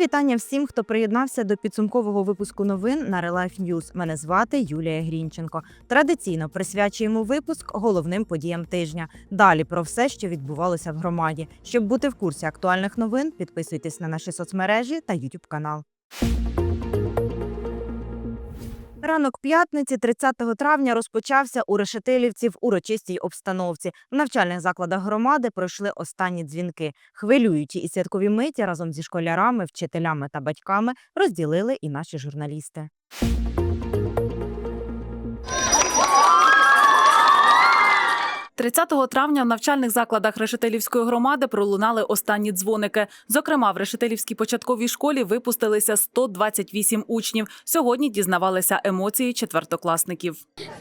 Вітання всім, хто приєднався до підсумкового випуску новин на Релайф News. Мене звати Юлія Грінченко. Традиційно присвячуємо випуск головним подіям тижня. Далі про все, що відбувалося в громаді. Щоб бути в курсі актуальних новин, підписуйтесь на наші соцмережі та YouTube канал. Ранок п'ятниці, 30 травня, розпочався у Решетилівці в урочистій обстановці. В навчальних закладах громади пройшли останні дзвінки. Хвилюючі і святкові миті разом зі школярами, вчителями та батьками розділили і наші журналісти. – 30 травня в навчальних закладах Решетилівської громади пролунали останні дзвоники. Зокрема, в Решетилівській початковій школі випустилися 128 учнів. Сьогодні дізнавалися емоції четвертокласників.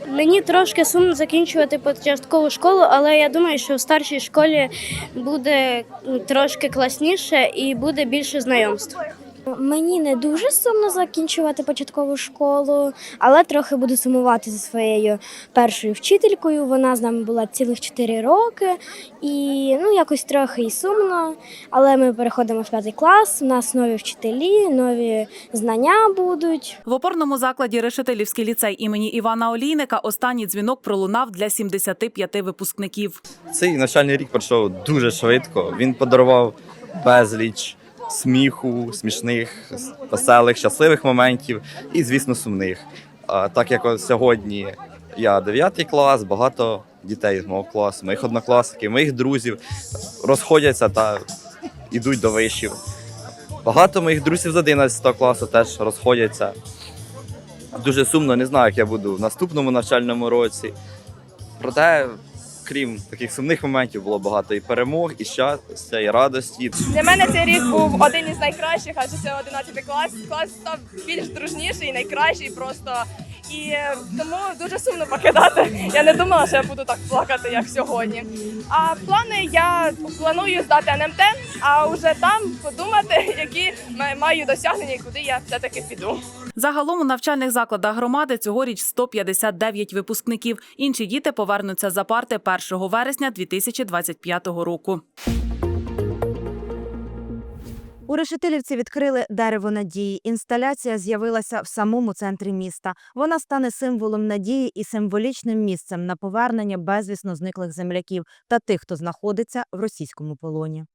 Мені трошки сумно закінчувати початкову школу, але я думаю, що в старшій школі буде трошки класніше і буде більше знайомств. Мені не дуже сумно закінчувати початкову школу, але трохи буду сумувати за своєю першою вчителькою. Вона з нами була цілих 4 роки, і ну якось трохи і сумно. Але ми переходимо в п'ятий клас. У нас нові вчителі, нові знання будуть. В опорному закладі Решетилівський ліцей імені Івана Олійника останній дзвінок пролунав для 75 випускників. Цей навчальний рік пройшов дуже швидко. Він подарував безліч сміху, смішних, веселих, щасливих моментів і, звісно, сумних. Так як сьогодні я 9 клас, багато дітей з мого класу, моїх однокласників, моїх друзів розходяться та йдуть до вишів. Багато моїх друзів з 11 класу теж розходяться. Дуже сумно, не знаю, як я буду в наступному навчальному році. Проте, крім таких сумних моментів, було багато і перемог, і щастя, і радості. Для мене цей рік був один із найкращих, адже це 11 клас. Клас став більш дружніший, найкращий просто. І тому дуже сумно покидати. Я не думала, що я буду так плакати, як сьогодні. А плани я планую здати НМТ, а вже там подумати, які маю досягнення і куди я все-таки піду. Загалом у навчальних закладах громади цьогоріч 159 випускників. Інші діти повернуться за парти 1 вересня 2025 року. У Решетилівці відкрили дерево надії. Інсталяція з'явилася в самому центрі міста. Вона стане символом надії і символічним місцем на повернення безвісно зниклих земляків та тих, хто знаходиться в російському полоні.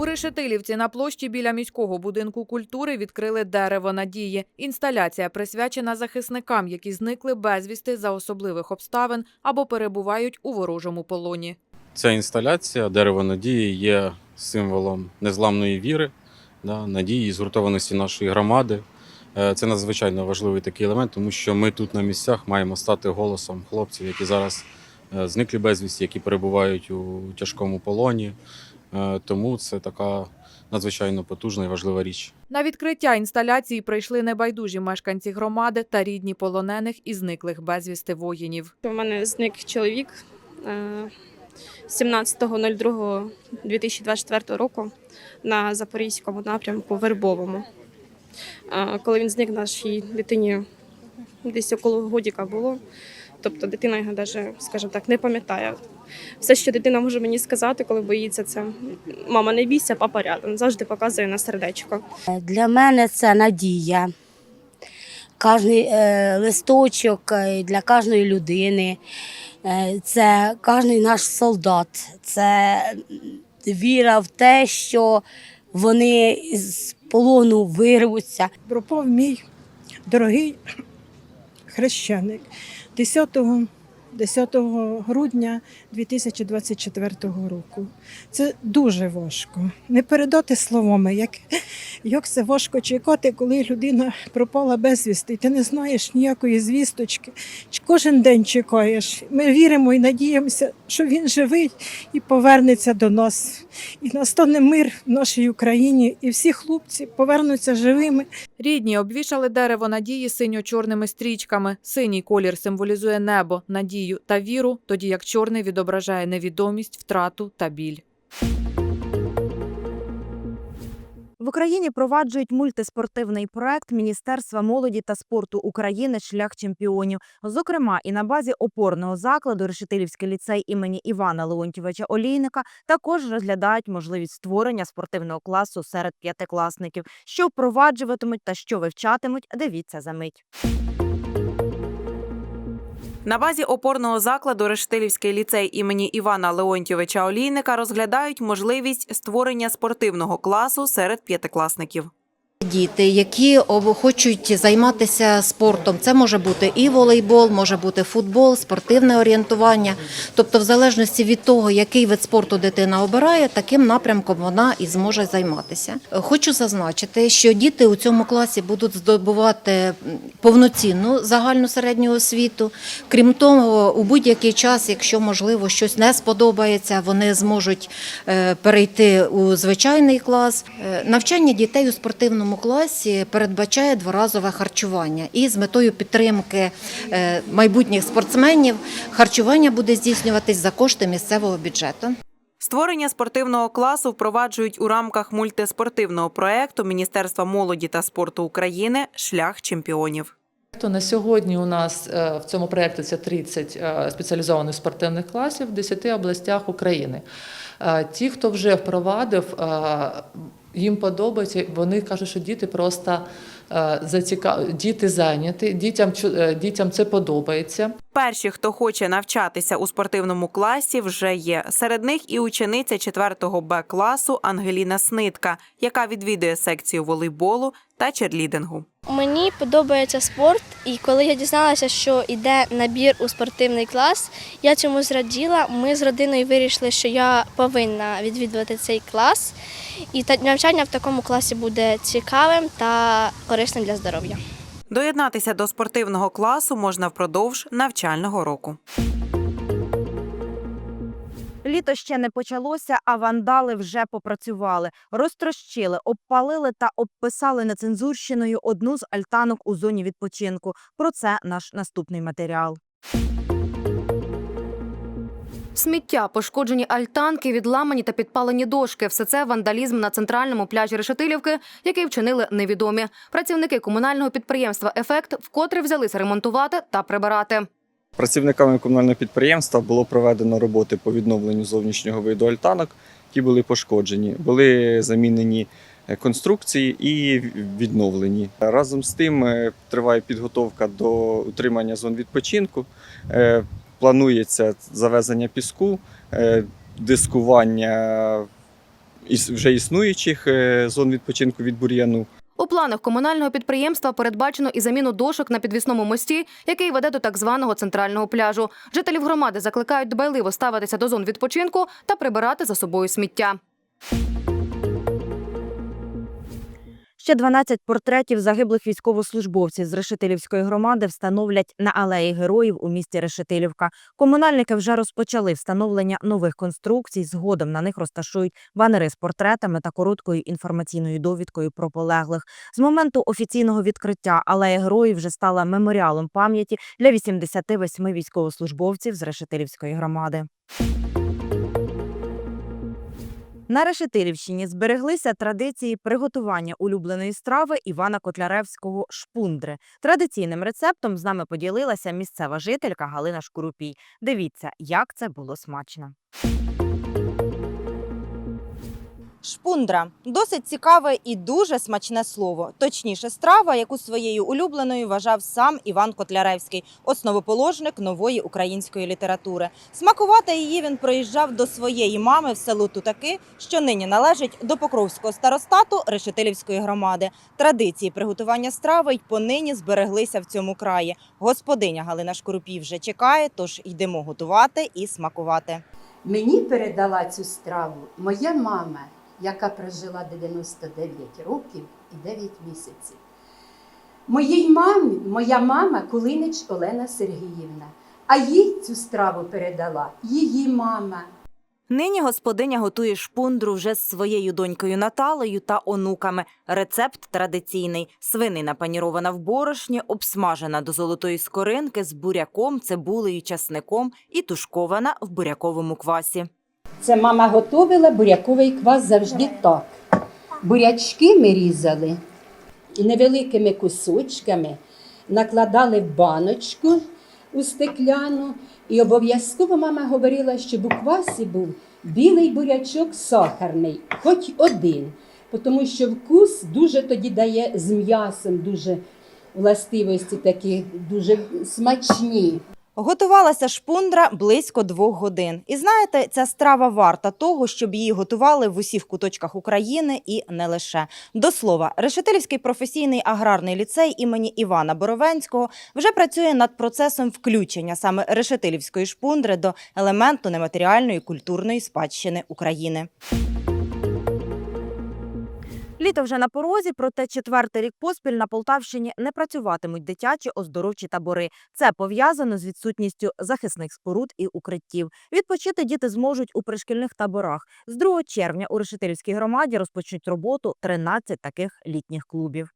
У Решетилівці на площі біля міського будинку культури відкрили дерево надії. Інсталяція присвячена захисникам, які зникли безвісти за особливих обставин або перебувають у ворожому полоні. Ця інсталяція дерево надії є символом незламної віри, надії і згуртованості нашої громади. Е, Це надзвичайно важливий такий елемент, тому що ми тут на місцях маємо стати голосом хлопців, які зараз е, зниклі безвісті, які перебувають у тяжкому полоні. Е, Тому це така надзвичайно потужна і важлива річ. На відкриття інсталяції прийшли небайдужі мешканці громади та рідні полонених і зниклих безвісти воїнів. У мене зник чоловік е, 17.02.2024 року на Запорізькому напрямку Вербовому. Е, Коли він зник, нашій дитині десь около годіка було. Тобто дитина його навіть, скажімо так, не пам'ятає. Все, що дитина може мені сказати, коли боїться, це мама не бійся, папа рядом. Завжди показує на сердечко. Для мене це надія. Кожний е, листочок е, для кожної людини, е, це кожний наш солдат, це віра в те, що вони з полону вирвуться. пропав мій дорогий хрещеник 10, 10 грудня 2024 року. Це дуже важко. Не передати словами, як, як це важко чекати, коли людина пропала безвісти, і ти не знаєш ніякої звісточки. Кожен день чекаєш. Ми віримо і надіємося, що він живий і повернеться до нас. І настане мир в нашій Україні, і всі хлопці повернуться живими. Рідні обвішали дерево надії синьо-чорними стрічками. Синій колір символізує небо, надію та віру, тоді як чорний відображає невідомість, втрату та біль. Україні проваджують мультиспортивний проект Міністерства молоді та спорту України Шлях чемпіонів. Зокрема, і на базі опорного закладу Решетилівський ліцей імені Івана Леонтьєвича Олійника також розглядають можливість створення спортивного класу серед п'ятикласників. Що впроваджуватимуть та що вивчатимуть, дивіться за мить. На базі опорного закладу Рештилівський ліцей імені Івана Леонтьовича Олійника розглядають можливість створення спортивного класу серед п'ятикласників. Діти, які хочуть займатися спортом, це може бути і волейбол, може бути футбол, спортивне орієнтування. Тобто, в залежності від того, який вид спорту дитина обирає, таким напрямком вона і зможе займатися. Хочу зазначити, що діти у цьому класі будуть здобувати повноцінну загальну середню освіту. Крім того, у будь-який час, якщо можливо щось не сподобається, вони зможуть е, перейти у звичайний клас. Е, Навчання дітей у спортивному класі передбачає дворазове харчування. І з метою підтримки е, майбутніх спортсменів харчування буде здійснюватись за кошти місцевого бюджету. Створення спортивного класу впроваджують у рамках мультиспортивного проекту Міністерства молоді та спорту України Шлях чемпіонів. То на сьогодні у нас е, в цьому проєкті це 30 е, спеціалізованих спортивних класів в 10 областях України. Ті, хто вже впровадив, їм подобається. Вони кажуть, що діти просто е, зацікав... діти зайняті, дітям е, дітям це подобається. Перші, хто хоче навчатися у спортивному класі, вже є. Серед них і учениця 4-го Б класу Ангеліна Снитка, яка відвідує секцію волейболу та черлідингу. Мені подобається спорт, і коли я дізналася, що йде набір у спортивний клас, я цьому зраділа. Ми з родиною вирішили, що я повинна відвідувати цей клас, і навчання в такому класі буде цікавим та корисним для здоров'я. Доєднатися до спортивного класу можна впродовж навчального року. Літо ще не почалося, а вандали вже попрацювали, розтрощили, обпалили та обписали нецензурщиною одну з альтанок у зоні відпочинку. Про це наш наступний матеріал. Сміття, пошкоджені альтанки, відламані та підпалені дошки. Все це вандалізм на центральному пляжі Решетилівки, який вчинили невідомі. Працівники комунального підприємства Ефект вкотре взялися ремонтувати та прибирати. Працівниками комунального підприємства було проведено роботи по відновленню зовнішнього виду альтанок, які були пошкоджені. Були замінені е, конструкції і відновлені. Разом з тим е, триває підготовка до утримання зон відпочинку. Планується завезення піску, е, дискування вже існуючих е, зон відпочинку від бур'яну. У планах комунального підприємства передбачено і заміну дошок на підвісному мості, який веде до так званого центрального пляжу. Жителів громади закликають дбайливо ставитися до зон відпочинку та прибирати за собою сміття. Ще 12 портретів загиблих військовослужбовців з Решетилівської громади встановлять на алеї героїв у місті Решетилівка. Комунальники вже розпочали встановлення нових конструкцій. Згодом на них розташують банери з портретами та короткою інформаційною довідкою про полеглих. З моменту офіційного відкриття алея героїв вже стала меморіалом пам'яті для 88 військовослужбовців з Решетилівської громади. На Решетирівщині збереглися традиції приготування улюбленої страви Івана Котляревського шпундри. Традиційним рецептом з нами поділилася місцева жителька Галина Шкурупій. Дивіться, як це було смачно. Шпундра досить цікаве і дуже смачне слово. Точніше, страва, яку своєю улюбленою вважав сам Іван Котляревський, основоположник нової української літератури. Смакувати її він проїжджав до своєї мами в село Тутаки, що нині належить до Покровського старостату Решетилівської громади. Традиції приготування страви й понині збереглися в цьому краї. Господиня Галина Шкурупій вже чекає, тож йдемо готувати і смакувати. Мені передала цю страву моя мама, яка прожила 99 років і 9 місяців. Моїй мамі, моя мама Кулинич Олена Сергіївна, а їй цю страву передала її мама. Нині господиня готує шпундру вже з своєю донькою Наталею та онуками. Рецепт традиційний: свинина панірована в борошні, обсмажена до золотої скоринки з буряком, цибулею, часником і тушкована в буряковому квасі. Це мама готувала буряковий квас завжди так. Бурячки ми різали невеликими кусочками, накладали в баночку у стекляну. І обов'язково мама говорила, щоб у квасі був білий бурячок сахарний, хоч один. Тому що вкус дуже тоді дає з м'ясом, дуже властивості такі дуже смачні. Готувалася шпундра близько двох годин. І знаєте, ця страва варта того, щоб її готували в усіх куточках України і не лише. До слова, Решетилівський професійний аграрний ліцей імені Івана Боровенського вже працює над процесом включення саме решетилівської шпундри до елементу нематеріальної культурної спадщини України. Літо вже на порозі, проте четвертий рік поспіль на Полтавщині не працюватимуть дитячі оздоровчі табори. Це пов'язано з відсутністю захисних споруд і укриттів. Відпочити діти зможуть у пришкільних таборах. З 2 червня у Решетилівській громаді розпочнуть роботу 13 таких літніх клубів.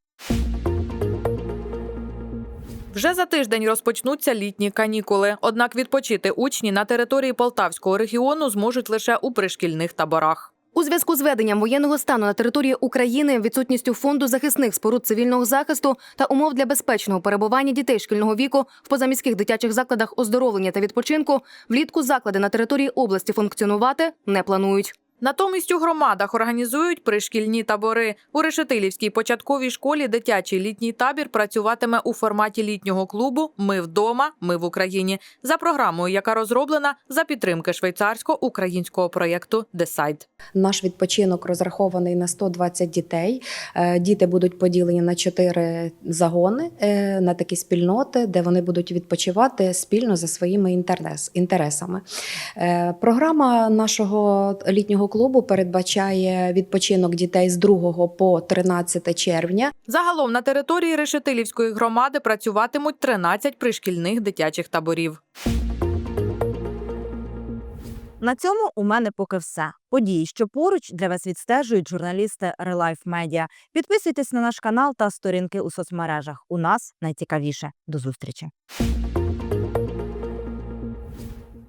Вже за тиждень розпочнуться літні канікули. Однак відпочити учні на території Полтавського регіону зможуть лише у пришкільних таборах. У зв'язку з веденням воєнного стану на території України, відсутністю фонду захисних споруд цивільного захисту та умов для безпечного перебування дітей шкільного віку в позаміських дитячих закладах оздоровлення та відпочинку, влітку заклади на території області функціонувати не планують. Натомість у громадах організують пришкільні табори. У Решетилівській початковій школі дитячий літній табір працюватиме у форматі літнього клубу Ми вдома, ми в Україні за програмою, яка розроблена за підтримки швейцарсько-українського проєкту Десайд. Наш відпочинок розрахований на 120 дітей. Е, Діти будуть поділені на чотири загони, е, на такі спільноти, де вони будуть відпочивати спільно за своїми інтерес- інтересами. Е, Програма нашого літнього клубу передбачає відпочинок дітей з 2 по 13 червня. Загалом на території Решетилівської громади працюватимуть 13 пришкільних дитячих таборів. На цьому у мене поки все. Події, що поруч для вас відстежують журналісти Relife Media. Підписуйтесь на наш канал та сторінки у соцмережах. У нас найцікавіше. До зустрічі.